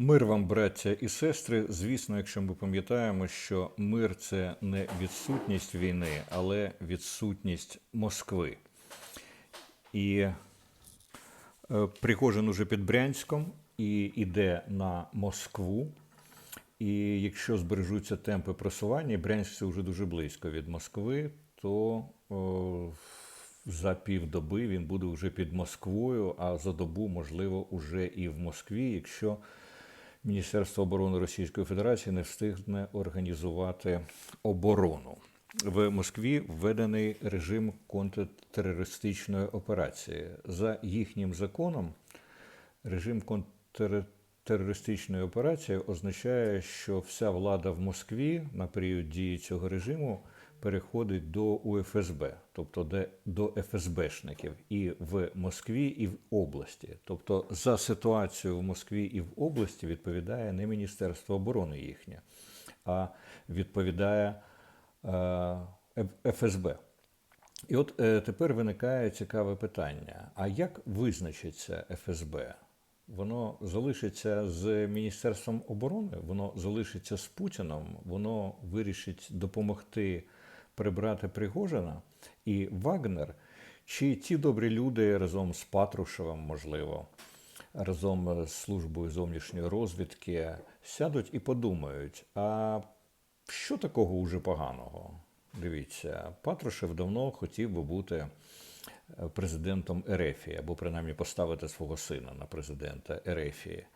Мир вам, браття і сестри. Звісно, якщо ми пам'ятаємо, що мир це не відсутність війни, але відсутність Москви. І е, Пригожин уже під Брянськом і йде на Москву. І якщо збережуться темпи просування, Брянськ це вже дуже близько від Москви, то о, за півдоби він буде вже під Москвою, а за добу, можливо, уже і в Москві, якщо Міністерство оборони Російської Федерації не встигне організувати оборону. В Москві введений режим контртерористичної операції. За їхнім законом, режим контртерористичної операції означає, що вся влада в Москві на період дії цього режиму переходить до УФСБ, тобто де- до ФСБшників і в Москві, і в області. Тобто за ситуацію в Москві і в області відповідає не Міністерство оборони їхнє, а відповідає е, ФСБ. І от е, тепер виникає цікаве питання: а як визначиться ФСБ? Воно залишиться з Міністерством оборони, воно залишиться з Путіном, воно вирішить допомогти прибрати Пригожина і Вагнер, чи ті добрі люди разом з Патрушевим, можливо, разом з службою зовнішньої розвідки сядуть і подумають: а що такого уже поганого? Дивіться, Патрушев давно хотів би бути е, президентом Ерефії, або принаймні поставити свого сина на президента Ерефії.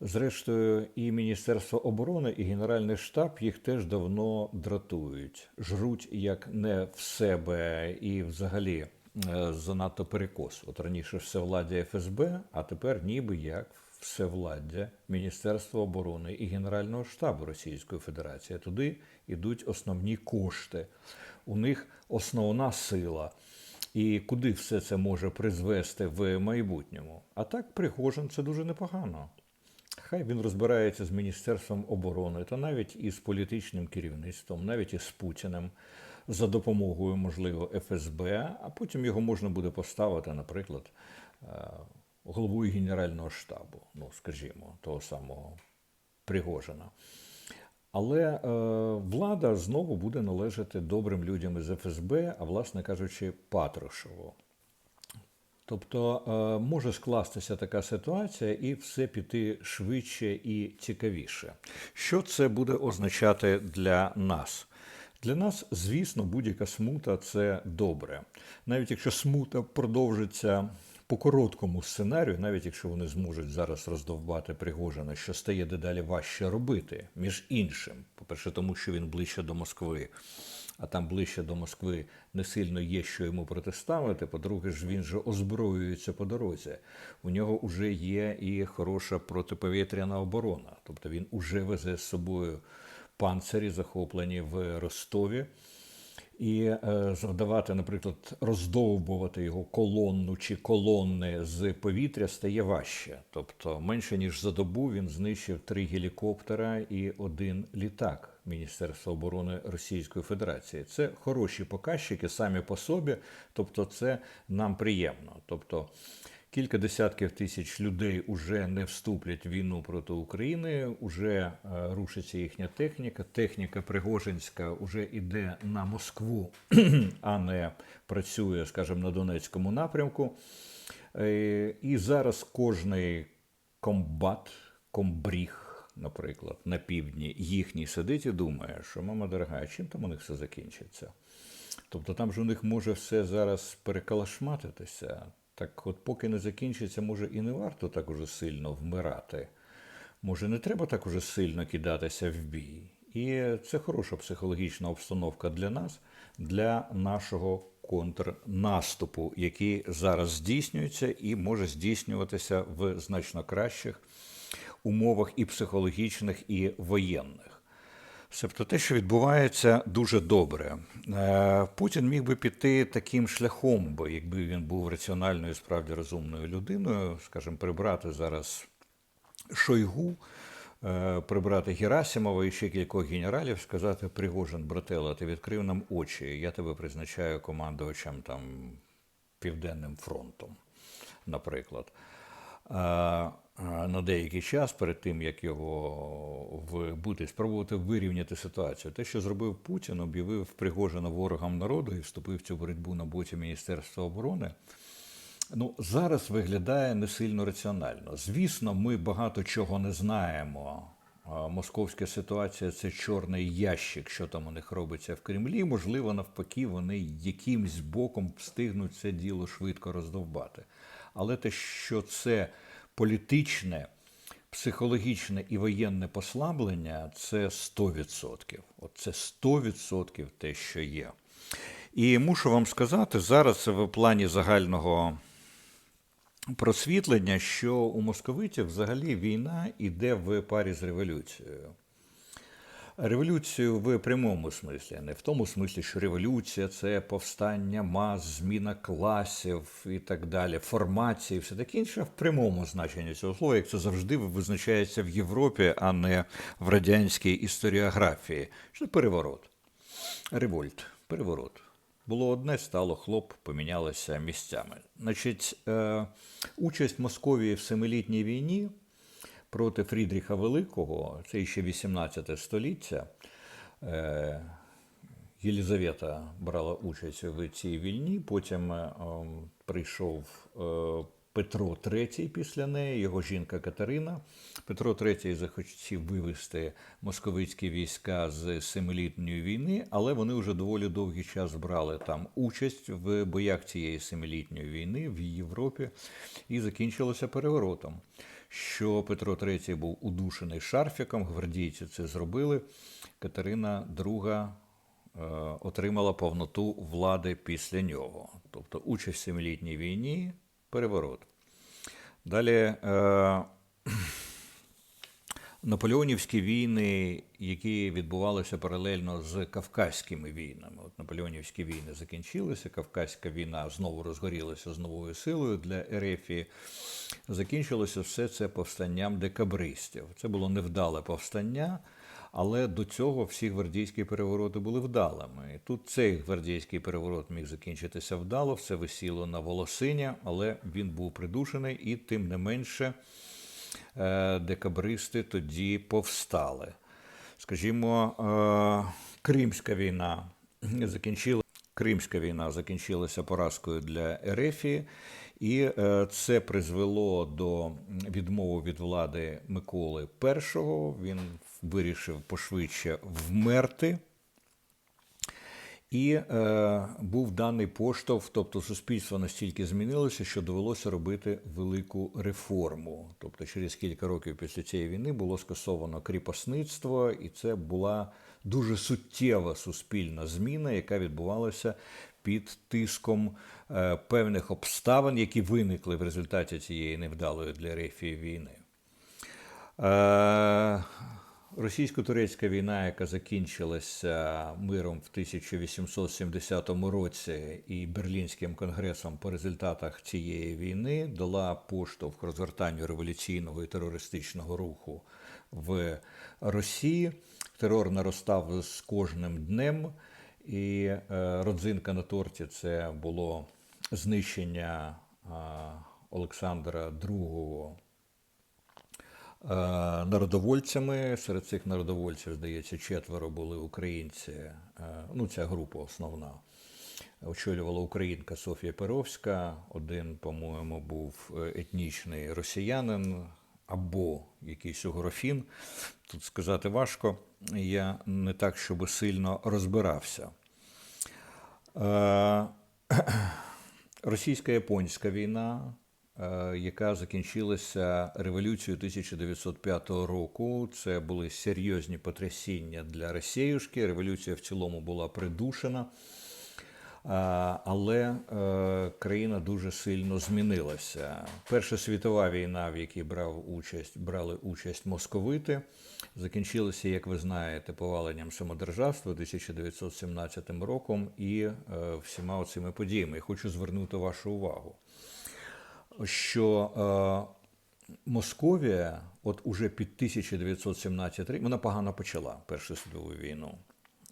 Зрештою, і Міністерство оборони, і Генеральний штаб їх теж давно дратують, жруть як не в себе і взагалі е, занадто перекос. От раніше всевладдя ФСБ, а тепер ніби як всевладдя Міністерства оборони і Генерального штабу Російської Федерації. Туди йдуть основні кошти. У них основна сила. І куди все це може призвести в майбутньому? А так Пригожин це дуже непогано. Хай він розбирається з Міністерством оборони, та навіть із політичним керівництвом, навіть із Путіним, за допомогою, можливо, ФСБ, а потім його можна буде поставити, наприклад, е, головою Генерального штабу, ну, скажімо, того самого Пригожина. Але е, влада знову буде належати добрим людям із ФСБ, а власне кажучи, Патрушеву. Тобто е, може скластися така ситуація і все піти швидше і цікавіше. Що це буде означати для нас? Для нас, звісно, будь-яка смута це добре. Навіть якщо смута продовжиться по короткому сценарію, навіть якщо вони зможуть зараз роздовбати Пригожина, що стає дедалі важче робити, між іншим, по-перше, тому що він ближче до Москви, а там ближче до Москви не сильно є, що йому протиставити. По-друге, ж він же озброюється по дорозі. У нього вже є і хороша протиповітряна оборона. Тобто він уже везе з собою панцирі, захоплені в Ростові. І е, завдавати, наприклад, роздовбувати його колонну чи колонни з повітря стає важче. Тобто, менше ніж за добу він знищив три гелікоптера і один літак Міністерства оборони Російської Федерації. Це хороші показчики самі по собі, тобто, це нам приємно. Тобто, Кілька десятків тисяч людей уже не вступлять в війну проти України, уже е, рушиться їхня техніка. Техніка Пригожинська вже йде на Москву, а не працює, скажімо, на Донецькому напрямку. Е, І зараз кожний комбат, комбріг, наприклад, на півдні їхній сидить і думає, що мама дорога, чим там у них все закінчиться? Тобто там ж у них може все зараз перекалашматитися. Так от поки не закінчиться, може і не варто так уже сильно вмирати. Може, не треба так уже сильно кидатися в бій. І це хороша психологічна обстановка для нас, для нашого контрнаступу, який зараз здійснюється і може здійснюватися в значно кращих умовах і психологічних, і воєнних. Себто те, що відбувається, дуже добре. Е, Путін міг би піти таким шляхом, бо якби він був раціональною, справді розумною людиною, скажімо, прибрати зараз Шойгу, е, прибрати Герасимова і ще кількох генералів, сказати Пригожин, брателло, ти відкрив нам очі, я тебе призначаю командувачем там Південним фронтом, наприклад. На деякий час перед тим, як його вбити, спробувати вирівняти ситуацію. Те, що зробив Путін, об'явив Пригожина ворогом народу і вступив в цю боротьбу на боці Міністерства оборони. Ну, зараз виглядає не сильно раціонально. Звісно, ми багато чого не знаємо. Московська ситуація це чорний ящик, що там у них робиться в Кремлі. Можливо, навпаки, вони якимсь боком встигнуть це діло швидко роздовбати. Але те, що це політичне, психологічне і воєнне послаблення, це 100%. От це 100% те, що є. І мушу вам сказати, зараз в плані загального просвітлення, що у московитів взагалі війна йде в парі з революцією. Революцію в прямому смислі, не в тому смислі, що революція це повстання мас, зміна класів і так далі, формації, все таке інше в прямому значенні цього слова, як це завжди визначається в Європі, а не в радянській історіографії. Що переворот, револьт, переворот. Було одне, стало хлоп, помінялося місцями. Значить, е, участь Московії в Семилітній війні проти Фрідріха Великого, це ще 18 століття. Е, Єлізавета брала участь в цій війні, потім е, прийшов е, Петро III після неї, його жінка Катерина. Петро III захотів вивести московицькі війська з Семилітньої війни, але вони вже доволі довгий час брали там участь в боях цієї Семилітньої війни в Європі і закінчилося переворотом. Що Петро III був удушений шарфіком, гвардійці це зробили. Катерина II е, отримала повноту влади після нього. Тобто участь в Семилітній війні, переворот. Далі е, наполеонівські війни, які відбувалися паралельно з Кавказькими війнами. От Наполеонівські війни закінчилися, Кавказька війна знову розгорілася з новою силою для Ерефії. Закінчилося все це повстанням декабристів. Це було невдале повстання. Але до цього всі гвардійські перевороти були вдалими. І тут цей гвардійський переворот міг закінчитися вдало, все висіло на волосиня, але він був придушений, і тим не менше декабристи тоді повстали. Скажімо, е, Кримська війна закінчила. Кримська війна закінчилася поразкою для Ерефії, і е, це призвело до відмови від влади Миколи І. Він вирішив пошвидше вмерти. І е, був даний поштовх, тобто суспільство настільки змінилося, що довелося робити велику реформу. Тобто, через кілька років після цієї війни було скасовано кріпосництво, і це була дуже суттєва суспільна зміна, яка відбувалася під тиском е, певних обставин, які виникли в результаті цієї невдалої для Рефії війни. Е, Російсько-турецька війна, яка закінчилася миром в 1870 році і Берлінським конгресом по результатах цієї війни, дала поштовх розгортанню революційного і терористичного руху в Росії. Терор наростав з кожним днем, і е, родзинка на торті це було знищення е, Олександра II народовольцями. Серед цих народовольців, здається, четверо були українці. Е, Ну, ця група основна. Очолювала українка Софія Перовська. Один, по-моєму, був е, етнічний росіянин або якийсь угрофін. Тут сказати важко. Я не так, щоб сильно розбирався. Російсько-японська війна Е, яка закінчилася революцією 1905 року. Це були серйозні потрясіння для Росіюшки. Революція в цілому була придушена, е, але е, країна дуже сильно змінилася. Перша світова війна, в якій брав участь, брали участь московити, закінчилася, як ви знаєте, поваленням самодержавства 1917 роком і всіма цими подіями. Хочу звернути вашу увагу що е, Московія, от уже під 1917 рік, вона погано почала Першу світову війну.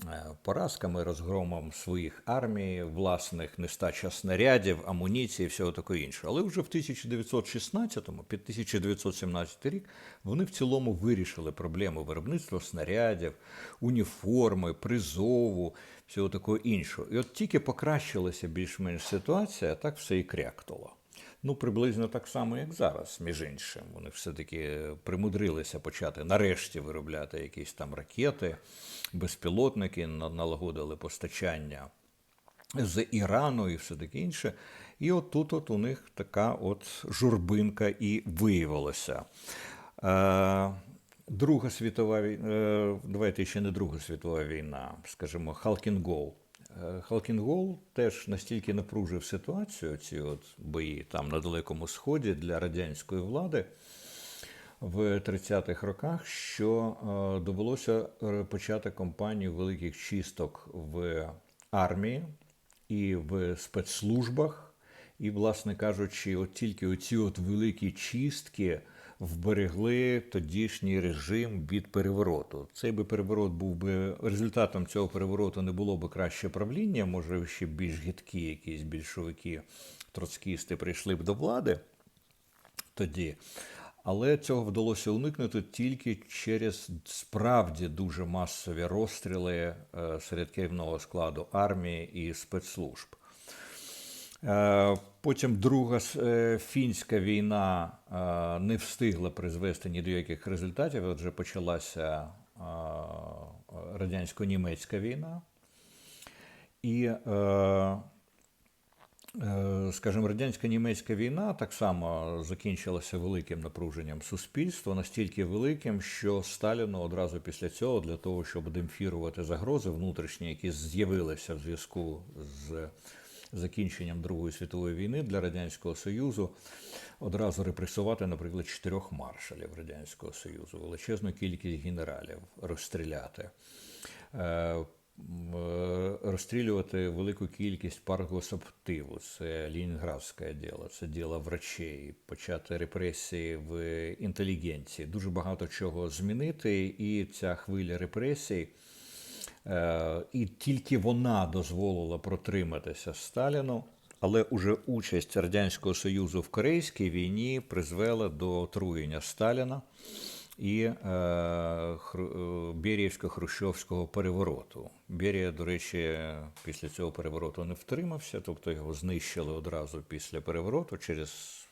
е, поразками, розгромом своїх армій, власних нестача снарядів, амуніції, і всього такого іншого. Але вже в 1916-му, під 1917 рік, вони в цілому вирішили проблему виробництва снарядів, уніформи, призову, всього такого іншого. І от тільки покращилася більш-менш ситуація, так все і кряктало. Ну, приблизно так само, як зараз, між іншим. Вони все-таки примудрилися почати нарешті виробляти якісь там ракети, безпілотники, налагодили постачання з Ірану і все таке інше. І от тут от у них така от журбинка і виявилася. Е, Друга світова війна, давайте ще не Друга світова війна, скажімо, Халкінгол. Халкінгол теж настільки напружив ситуацію, ці от бої там на Далекому Сході для радянської влади в 30-х роках, що е, довелося е, почати кампанію великих чисток в армії і в спецслужбах. І, власне кажучи, от тільки оці от великі чистки вберегли тодішній режим від перевороту. Цей би переворот був би результатом цього перевороту не було б краще правління, може ще більш гидкі якісь більшовики, троцкісти прийшли б до влади тоді. Але цього вдалося уникнути тільки через справді дуже масові розстріли е, серед керівного складу армії і спецслужб. Е, Потім друга е, фінська війна е, не встигла призвести ні до яких результатів. Отже, почалася радянсько-німецька війна. І, скажімо, радянсько-німецька війна так само закінчилася великим напруженням суспільства, настільки великим, що Сталіну одразу після цього, для того, щоб демпфірувати загрози внутрішні, які з'явилися в зв'язку з закінченням Другої світової війни для Радянського Союзу, одразу репресувати, наприклад, чотирьох маршалів Радянського Союзу, величезну кількість генералів розстріляти. Е, е, Розстрілювати велику кількість паргосоптиву, це Лінінградське діло, це діло врачей, почати репресії в інтелігенції. Дуже багато чого змінити, і ця хвиля репресій І тільки вона дозволила протриматися Сталіну, але уже участь Радянського Союзу в Корейській війні призвела до отруєння Сталіна і е, е, Беріївсько-Хрущовського перевороту. Берія, до речі, після цього перевороту не втримався, тобто його знищили одразу після перевороту через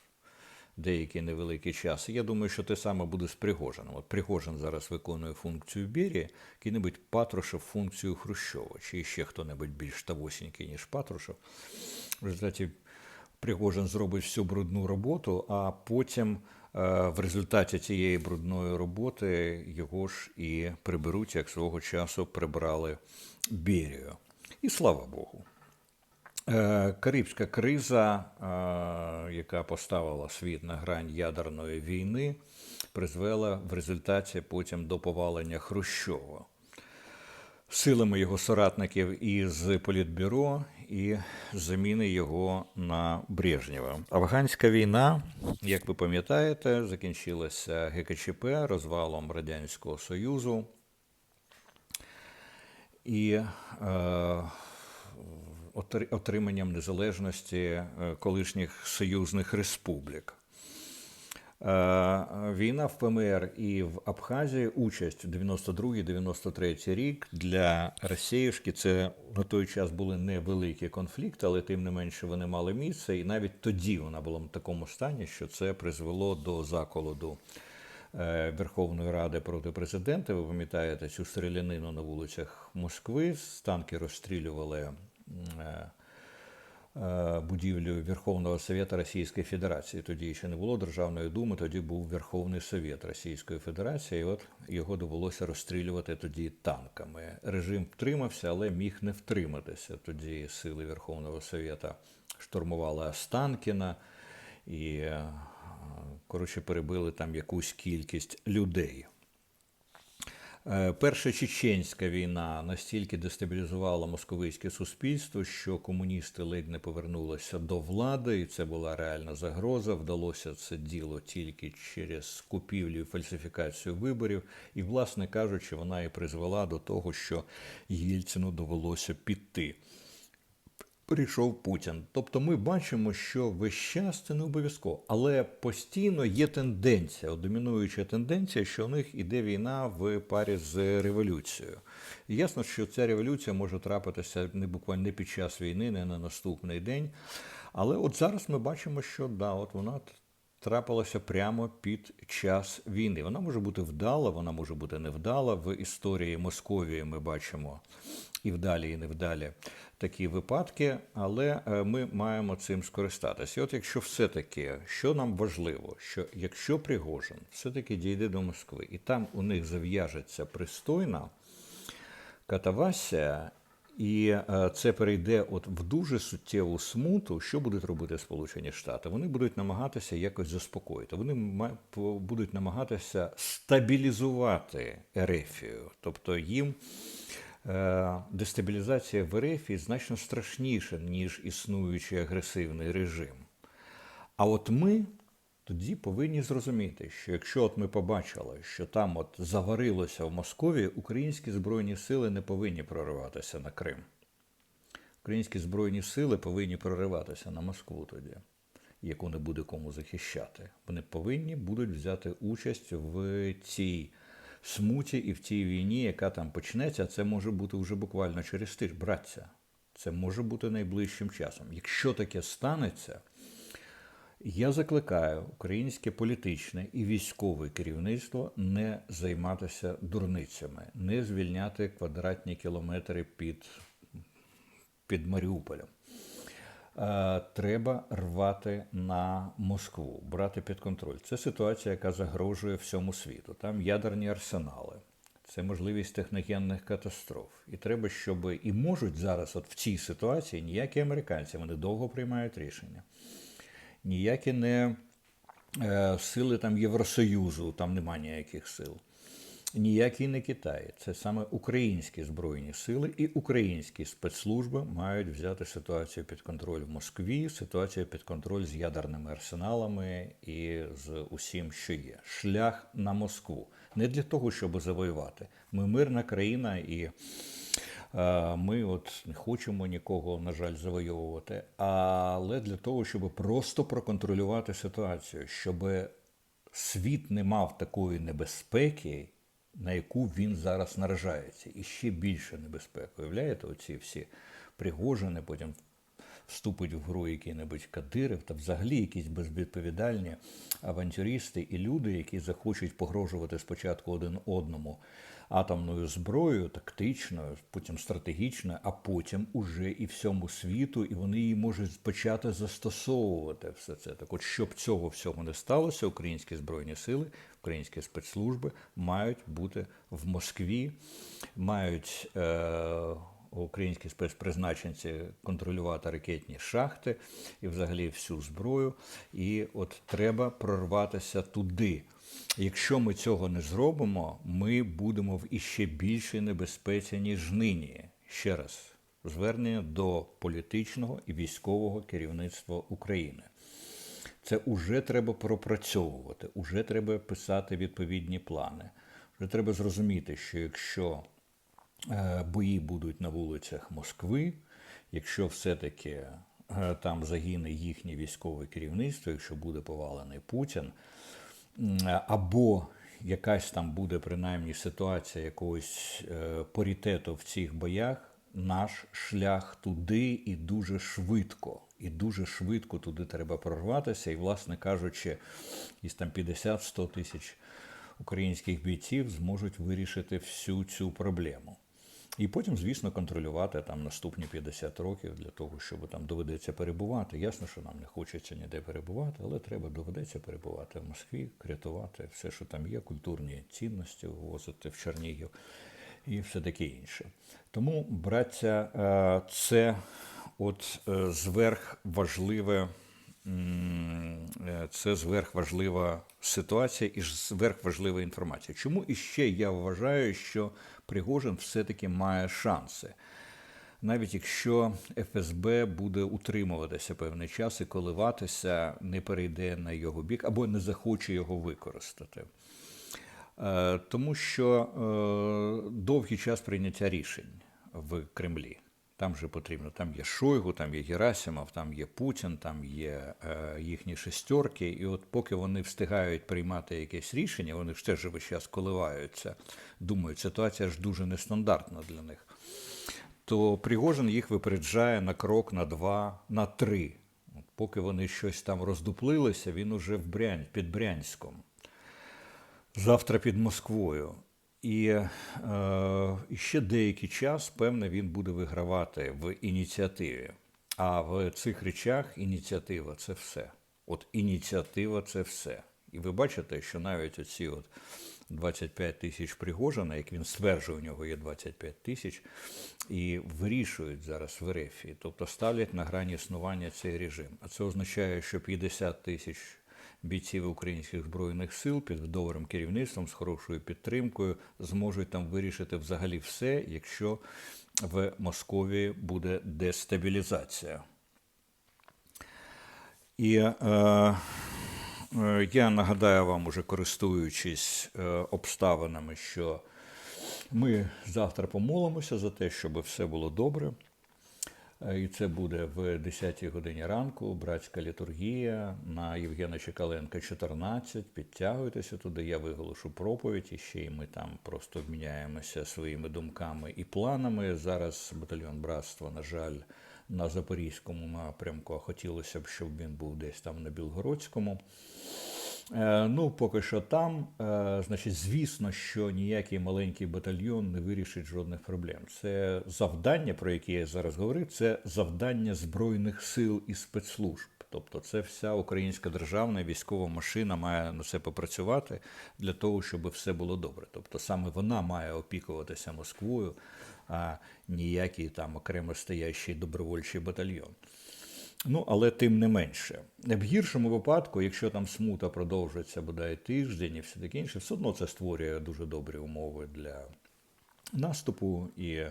деякий невеликий час. Я думаю, що те саме буде з Пригожином. От Пригожин зараз виконує функцію Берії, який-небудь Патрушев функцію Хрущова, чи ще хто-небудь більш тавосінький, ніж Патрушев. В результаті Пригожин зробить всю брудну роботу, а потім е, в результаті цієї брудної роботи його ж і приберуть, як свого часу прибрали Берію. І слава Богу. Е, Карибська криза, е, яка поставила світ на грань ядерної війни, призвела в результаті потім до повалення Хрущова силами його соратників із Політбюро і заміни його на Брежнєва. Афганська війна, як ви пам'ятаєте, закінчилася ГКЧП розвалом Радянського Союзу. І е, отриманням незалежності е, колишніх союзних республік. Е, Війна в ПМР і в Абхазії участь 92-93 рік для Росіюшки це на той час були невеликі конфлікти, але тим не менше вони мали місце. І навіть тоді вона була в такому стані, що це призвело до заколоду е, Верховної Ради проти президента. Ви пам'ятаєте цю стрілянину на вулицях Москви. Танки розстрілювали. Е, е, будівлю Верховного Совєта Російської Федерації. Тоді ще не було Державної думи, тоді був Верховний Совєт Російської Федерації. І от його довелося розстрілювати тоді танками. Режим втримався, але міг не втриматися. Тоді сили Верховного Совєта штурмували Останкіна і, е, коротше, перебили там якусь кількість людей. Е, Перша чеченська війна настільки дестабілізувала московицьке суспільство, що комуністи ледь не повернулися до влади, і це була реальна загроза. Вдалося це діло тільки через купівлю і фальсифікацію виборів. І, власне кажучи, вона і призвела до того, що Єльцину довелося піти прийшов Путін. Тобто ми бачимо, що весь час це не обов'язково, але постійно є тенденція, домінуюча тенденція, що у них іде війна в парі з революцією. І ясно, що ця революція може трапитися не буквально не під час війни, не на наступний день. Але от зараз ми бачимо, що да, от вона трапилася прямо під час війни. Вона може бути вдала, вона може бути невдала. В історії Московії ми бачимо і вдалі, і невдалі такі випадки, але е, ми маємо цим скористатися. І от якщо все-таки, що нам важливо, що якщо Пригожин все-таки дійде до Москви, і там у них зав'яжеться пристойна катавасія, і е, це перейде от в дуже суттєву смуту, що будуть робити Сполучені Штати? Вони будуть намагатися якось заспокоїти. Вони будуть намагатися стабілізувати Ерефію, тобто їм. Е, Дестабілізація в Ерефії значно страшніша, ніж існуючий агресивний режим. А от ми тоді повинні зрозуміти, що якщо от ми побачили, що там от заварилося в Москові, українські збройні сили не повинні прориватися на Крим. Українські збройні сили повинні прориватися на Москву тоді, яку не буде кому захищати. Вони повинні будуть взяти участь в цій смуті і в цій війні, яка там почнеться. Це може бути вже буквально через тиждень. Браття, це може бути найближчим часом. Якщо таке станеться, я закликаю українське політичне і військове керівництво не займатися дурницями, не звільняти квадратні кілометри під, під Маріуполем. Е, Треба рвати на Москву, брати під контроль. Це ситуація, яка загрожує всьому світу. Там ядерні арсенали, це можливість техногенних катастроф. І треба, щоб і можуть зараз, от в цій ситуації, ніякі американці вони довго приймають рішення ніякі не е, сили там Євросоюзу, там нема ніяких сил. Ніякий не Китай. Це саме українські збройні сили і українські спецслужби мають взяти ситуацію під контроль в Москві, ситуацію під контроль з ядерними арсеналами і з усім, що є. Шлях на Москву. Не для того, щоб завоювати. Ми мирна країна і Е, Ми от не хочемо нікого, на жаль, завойовувати, але для того, щоб просто проконтролювати ситуацію, щоб світ не мав такої небезпеки, на яку він зараз наражається, і ще більше небезпеки. Уявляєте, оці всі пригожини, потім вступить в гру який-небудь Кадиров та взагалі якісь безвідповідальні авантюристи і люди, які захочуть погрожувати спочатку один одному атомною зброєю, тактичною, потім стратегічною, а потім уже і всьому світу, і вони її можуть почати застосовувати все це. Так, от щоб цього всього не сталося, українські збройні сили, українські спецслужби мають бути в Москві, мають. Е- Українські спецпризначенці контролювати ракетні шахти і взагалі всю зброю. І от треба прорватися туди. Якщо ми цього не зробимо, ми будемо в іще більшій небезпеці, ніж нині. Ще раз, звернення до політичного і військового керівництва України. Це вже треба пропрацьовувати, вже треба писати відповідні плани. Вже треба зрозуміти, що якщо бої будуть на вулицях Москви, якщо все-таки е, там загине їхнє військове керівництво, якщо буде повалений Путін, або якась там буде принаймні ситуація якогось е, паритету в цих боях, наш шлях туди і дуже швидко. І дуже швидко туди треба прорватися. І, власне кажучи, із там 50-100 тисяч українських бійців зможуть вирішити всю цю проблему. І потім, звісно, контролювати там наступні 50 років для того, щоб там доведеться перебувати. Ясно, що нам не хочеться ніде перебувати, але треба доведеться перебувати в Москві, рятувати все, що там є, культурні цінності ввозити в Чернігів і все таке інше. Тому, браття, е, це от е, зверх важливе це зверхважлива ситуація і зверхважлива інформація. Чому іще я вважаю, що Пригожин все-таки має шанси? Навіть якщо ФСБ буде утримуватися певний час і коливатися, не перейде на його бік або не захоче його використати. Е, Тому що е, довгий час прийняття рішень в Кремлі. Там же потрібно, там є Шойгу, там є Герасимов, там є Путін, там є е, їхні шестерки. І от поки вони встигають приймати якесь рішення, вони ж теж весь час коливаються, думають, ситуація ж дуже нестандартна для них. То Пригожин їх випереджає на крок, на два, на три. От поки вони щось там роздуплилися, він уже в Брянь, під Брянськом завтра під Москвою. І, е, ще деякий час, певне, він буде вигравати в ініціативі. А в цих речах ініціатива це все. От ініціатива це все. І ви бачите, що навіть оці от 25 тисяч Пригожина, як він стверджує, у нього є 25 тисяч, і вирішують зараз в РФ, тобто ставлять на грані існування цей режим. А це означає, що 50 тисяч бійців українських збройних сил під добрим керівництвом з хорошою підтримкою зможуть там вирішити взагалі все, якщо в Московії буде дестабілізація. І е, е, я нагадаю вам, уже користуючись е, обставинами, що ми завтра помолимося за те, щоб все було добре. Е, І це буде в 10 годині ранку, братська літургія на Євгена Чекаленка 14. Підтягуйтеся туди, я виголошу проповідь, і ще й ми там просто обміняємося своїми думками і планами. Зараз батальйон братства, на жаль, на Запорізькому напрямку, а хотілося б, щоб він був десь там на Білгородському. Е, Ну, поки що там, Е, значить, звісно, що ніякий маленький батальйон не вирішить жодних проблем. Це завдання, про яке я зараз говорив, це завдання Збройних сил і спецслужб. Тобто, це вся українська державна військова машина має на це попрацювати для того, щоб все було добре. Тобто, саме вона має опікуватися Москвою, а ніякий там окремо стоящий добровольчий батальйон. Ну, але тим не менше. В гіршому випадку, якщо там смута продовжується бодай тиждень і все таке інше, все одно це створює дуже добрі умови для наступу і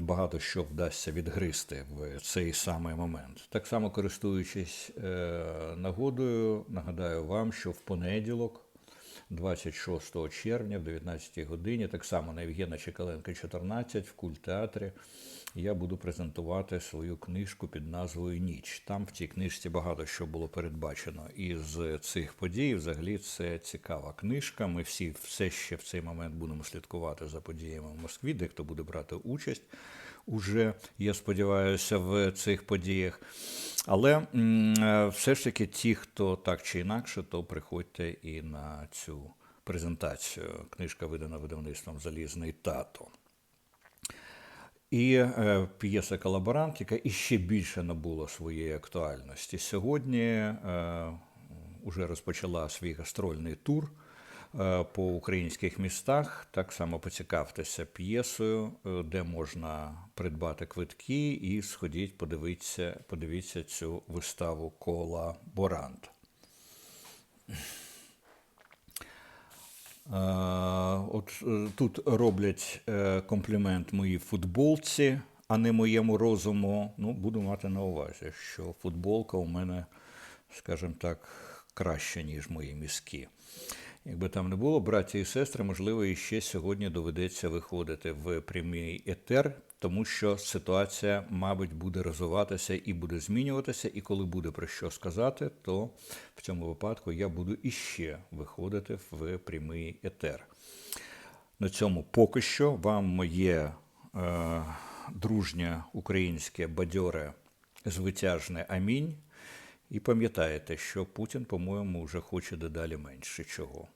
багато що вдасться відгризти в цей самий момент. Так само користуючись е, нагодою, нагадаю вам, що в понеділок. 26 червня в 19 годині, так само на Євгена Чекаленка 14 в культеатрі, я буду презентувати свою книжку під назвою Ніч. Там в цій книжці багато що було передбачено із цих подій. Взагалі це цікава книжка. Ми всі все ще в цей момент будемо слідкувати за подіями в Москві, де хто буде брати участь. Уже я сподіваюся в цих подіях. Але е, все ж таки, ті, хто так чи інакше, то приходьте і на цю презентацію. Книжка видана видавництвом Залізний тато. І е, п'єса Колаборант, яка іще більше набула своєї актуальності. Сьогодні е, уже розпочала свій гастрольний тур е, по українських містах. Так само поцікавтеся п'єсою, е, де можна придбати квитки, і сходіть, подивіться, подивіться цю виставу Колаборант. От е, тут роблять е, комплімент моїй футболці, а не моєму розуму. Ну, буду мати на увазі, що футболка у мене, скажімо так, краща, ніж мої мізки. Якби там не було, браті і сестри, можливо, і ще сьогодні доведеться виходити в прямий етер, тому що ситуація, мабуть, буде розвиватися і буде змінюватися. І коли буде про що сказати, то в цьому випадку я буду іще виходити в прямий етер. На цьому поки що вам моє е, дружнє українське бадьоре звитяжне амінь. І пам'ятаєте, що Путін, по-моєму, вже хоче дедалі менше чого.